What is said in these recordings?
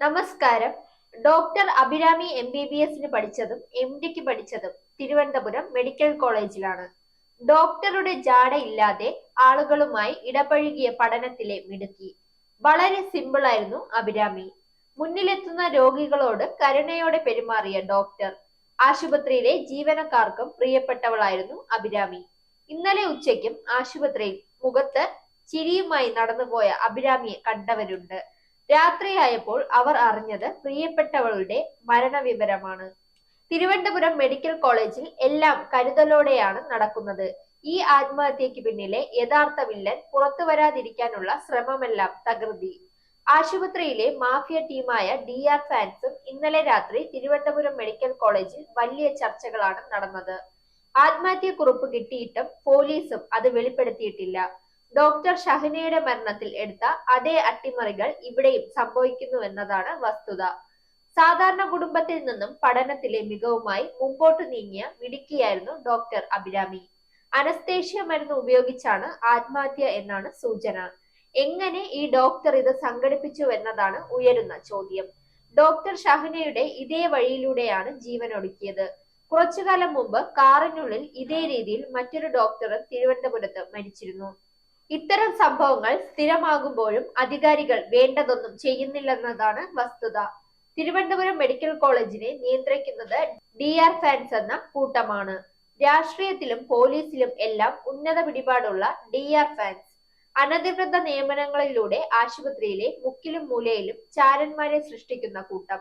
നമസ്കാരം. Doctor Abhirami M B B എസിന് പഠിച്ചതും എം ഡിക്ക് പഠിച്ചതും തിരുവനന്തപുരം മെഡിക്കൽ കോളേജിലാണ്. ഡോക്ടറുടെ ജാട ഇല്ലാതെ ആളുകളുമായി ഇടപഴകിയ പഠനത്തിലെ മിടുക്കി. വളരെ സിമ്പിൾ ആയിരുന്നു അഭിരാമി. മുന്നിലെത്തുന്ന രോഗികളോട് കരുണയോടെ പെരുമാറിയ ഡോക്ടർ ആശുപത്രിയിലെ ജീവനക്കാർക്കും പ്രിയപ്പെട്ടവളായിരുന്നു അഭിരാമി. ഇന്നലെ ഉച്ചയ്ക്കും ആശുപത്രിയിൽ മുഖത്ത് ചിരിയുമായി നടന്നുപോയ അഭിരാമിയെ കണ്ടവരുണ്ട്. രാത്രിയായപ്പോൾ അവർ അറിഞ്ഞത് പ്രിയപ്പെട്ടവളുടെ മരണവിവരമാണ്. തിരുവനന്തപുരം മെഡിക്കൽ കോളേജിൽ എല്ലാം കരുതലോടെയാണ് നടക്കുന്നത്. ഈ ആത്മഹത്യക്ക് പിന്നിലെ യഥാർത്ഥ വില്ലൻ പുറത്തു വരാതിരിക്കാനുള്ള ശ്രമമെല്ലാം തകൃതി. ആശുപത്രിയിലെ മാഫിയ ടീമായ ഡി ആർ ഫാൻസും ഇന്നലെ രാത്രി തിരുവനന്തപുരം മെഡിക്കൽ കോളേജിൽ വലിയ ചർച്ചകളാണ് നടന്നത്. ആത്മഹത്യ കുറിപ്പ് കിട്ടിയിട്ടും പോലീസും അത് വെളിപ്പെടുത്തിയിട്ടില്ല. ഡോക്ടർ ഷഹനയുടെ മരണത്തിൽ എടുത്ത അതേ അട്ടിമറികൾ ഇവിടെയും സംഭവിക്കുന്നുവെന്നതാണ് വസ്തുത. സാധാരണ കുടുംബത്തിൽ നിന്നും പഠനത്തിലെ മികവുമായി മുമ്പോട്ട് നീങ്ങിയ മിടുക്കിയായിരുന്നു ഡോക്ടർ അഭിരാമി. അനസ്തേഷ്യ മരുന്ന് ഉപയോഗിച്ചാണ് ആത്മഹത്യ എന്നാണ് സൂചന. എങ്ങനെ ഈ ഡോക്ടർ ഇത് സംഘടിപ്പിച്ചു എന്നതാണ് ഉയരുന്ന ചോദ്യം. ഡോക്ടർ ഷഹനയുടെ ഇതേ വഴിയിലൂടെയാണ് ജീവൻ ഒടുക്കിയത് കുറച്ചുകാലം മുമ്പ് കാറിനുള്ളിൽ ഇതേ രീതിയിൽ മറ്റൊരു ഡോക്ടറും തിരുവനന്തപുരത്ത് മരിച്ചിരുന്നു. ഇത്തരം സംഭവങ്ങൾ സ്ഥിരമാകുമ്പോഴും അധികാരികൾ വേണ്ടതൊന്നും ചെയ്യുന്നില്ലെന്നതാണ് വസ്തുത. തിരുവനന്തപുരം മെഡിക്കൽ കോളേജിനെ നിയന്ത്രിക്കുന്നത് ഡി ആർ ഫാൻസ് എന്ന കൂട്ടമാണ്. രാഷ്ട്രീയത്തിലും പോലീസിലും എല്ലാം ഉന്നത പിടിപാടുള്ള ഡി ആർ ഫാൻസ്. അനധികൃത നിയമനങ്ങളിലൂടെ ആശുപത്രിയിലെ മുക്കിലും മൂലയിലും ചാരന്മാരെ സൃഷ്ടിക്കുന്ന കൂട്ടം.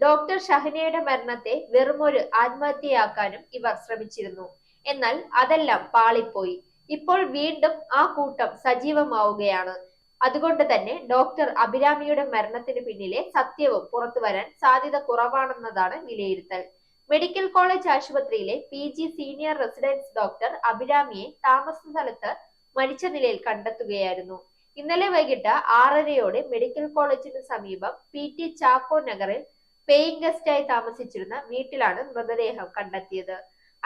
ഡോക്ടർ ഷഹനയുടെ മരണത്തെ വെറുമൊരു ആത്മഹത്യയാക്കാനും ഇവർ ശ്രമിച്ചിരുന്നു. എന്നാൽ അതെല്ലാം പാളിപ്പോയി. ഇപ്പോൾ വീണ്ടും ആ കൂട്ടം സജീവമാവുകയാണ്. അതുകൊണ്ട് തന്നെ ഡോക്ടർ അഭിരാമിയുടെ മരണത്തിന് പിന്നിലെ സത്യവും പുറത്തു വരാൻ സാധ്യത കുറവാണെന്നതാണ് വിലയിരുത്തൽ. മെഡിക്കൽ കോളേജ് ആശുപത്രിയിലെ P G senior residents doctor അഭിരാമിയെ താമസ സ്ഥലത്ത് മരിച്ച നിലയിൽ കണ്ടെത്തുകയായിരുന്നു. ഇന്നലെ വൈകിട്ട് ആറരയോടെ മെഡിക്കൽ കോളേജിന് സമീപം പി ടി ചാക്കോ നഗറിൽ പേയിങ് ഗസ്റ്റായി താമസിച്ചിരുന്ന വീട്ടിലാണ് മൃതദേഹം കണ്ടെത്തിയത്.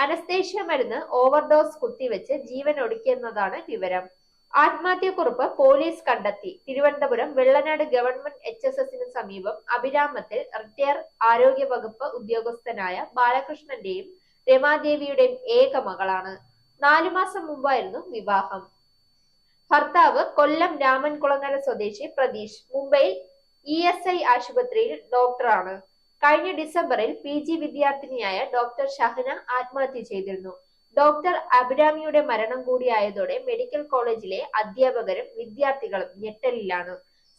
അനസ്തേഷ്യ മരുന്ന് ഓവർഡോസ് കുത്തിവെച്ച് ജീവൻ ഒടുക്കിയെന്നതാണ് വിവരം. ആത്മഹത്യക്കുറിപ്പ് പോലീസ് കണ്ടെത്തി. Thiruvananthapuram Vellanad government H S എസിന് സമീപം അഭിരാമത്തിൽ റിട്ടയർ ആരോഗ്യ വകുപ്പ് ഉദ്യോഗസ്ഥനായ ബാലകൃഷ്ണന്റെയും രമാദേവിയുടെയും ഏക മകളാണ്. നാലു മാസം മുമ്പായിരുന്നു വിവാഹം. ഭർത്താവ് കൊല്ലം രാമൻകുളങ്ങര സ്വദേശി Pratheesh Mumbai E S I ആശുപത്രിയിൽ ഡോക്ടറാണ്. കഴിഞ്ഞ ഡിസംബറിൽ പി ജി വിദ്യാർത്ഥിനിയായ ഡോക്ടർ ഷഹന ആത്മഹത്യ ചെയ്തിരുന്നു. ഡോക്ടർ അഭിരാമിയുടെ മരണം കൂടിയായതോടെ മെഡിക്കൽ കോളേജിലെ അധ്യാപകരും വിദ്യാർത്ഥികളും ഞെട്ടലിലാണ്.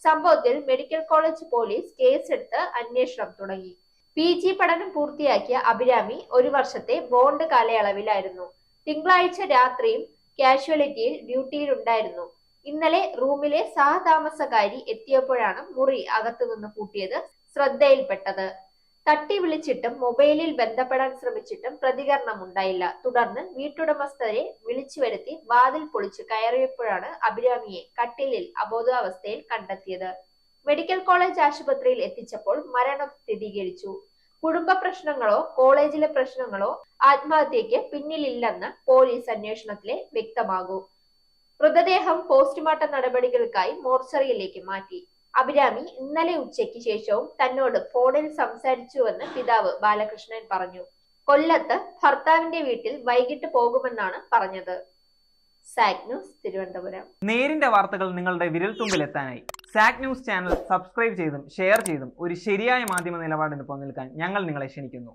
സംഭവത്തിൽ മെഡിക്കൽ കോളേജ് പോലീസ് കേസെടുത്ത് അന്വേഷണം തുടങ്ങി. പി ജി പഠനം പൂർത്തിയാക്കിയ അഭിരാമി ഒരു വർഷത്തെ ബോണ്ട് കാലയളവിലായിരുന്നു. തിങ്കളാഴ്ച രാത്രിയും കാഷ്വാലിറ്റിയിൽ ഡ്യൂട്ടിയിലുണ്ടായിരുന്നു. ഇന്നലെ റൂമിലെ സഹതാമസക്കാരി എത്തിയപ്പോഴാണ് മുറി അകത്തുനിന്ന് പൂട്ടിയത് ശ്രദ്ധയിൽപ്പെട്ടത്. തട്ടി വിളിച്ചിട്ടും മൊബൈലിൽ ബന്ധപ്പെടാൻ ശ്രമിച്ചിട്ടും പ്രതികരണം ഉണ്ടായില്ല. തുടർന്ന് വീട്ടുടമസ്ഥരെ വിളിച്ചു വരുത്തി വാതിൽ പൊളിച്ച് കയറിയപ്പോഴാണ് അഭിരാമിയെ കട്ടിലിൽ അബോധാവസ്ഥയിൽ കണ്ടെത്തിയത്. മെഡിക്കൽ കോളേജ് ആശുപത്രിയിൽ എത്തിച്ചപ്പോൾ മരണം സ്ഥിരീകരിച്ചു. കുടുംബ പ്രശ്നങ്ങളോ കോളേജിലെ പ്രശ്നങ്ങളോ ആത്മഹത്യക്ക് പിന്നിലില്ലെന്ന് പോലീസ് അന്വേഷണത്തിലെ വ്യക്തമാകൂ. മൃതദേഹം പോസ്റ്റ്മോർട്ടം നടപടികൾക്കായി മോർച്ചറിയിലേക്ക് മാറ്റി. അഭിരാമി ഇന്നലെ ഉച്ചയ്ക്ക് ശേഷവും തന്നോട് ഫോണിൽ സംസാരിച്ചുവെന്ന് പിതാവ് ബാലകൃഷ്ണൻ പറഞ്ഞു. കൊല്ലത്ത് ഭർത്താവിന്റെ വീട്ടിൽ വൈകിട്ട് പോകുമെന്നാണ് പറഞ്ഞത്. SAK news Thiruvananthapuram. നേരിന്റെ വാർത്തകൾ നിങ്ങളുടെ വിരൽത്തുമ്പിലെത്താനായി. സാക് ന്യൂസ് ചാനൽ സബ്സ്ക്രൈബ് ചെയ്തും ഷെയർ ചെയ്തും ഒരു ശരിയായ മാധ്യമ നിലപാടിന് പോകാൻ ഞങ്ങൾ നിങ്ങളെ ക്ഷണിക്കുന്നു.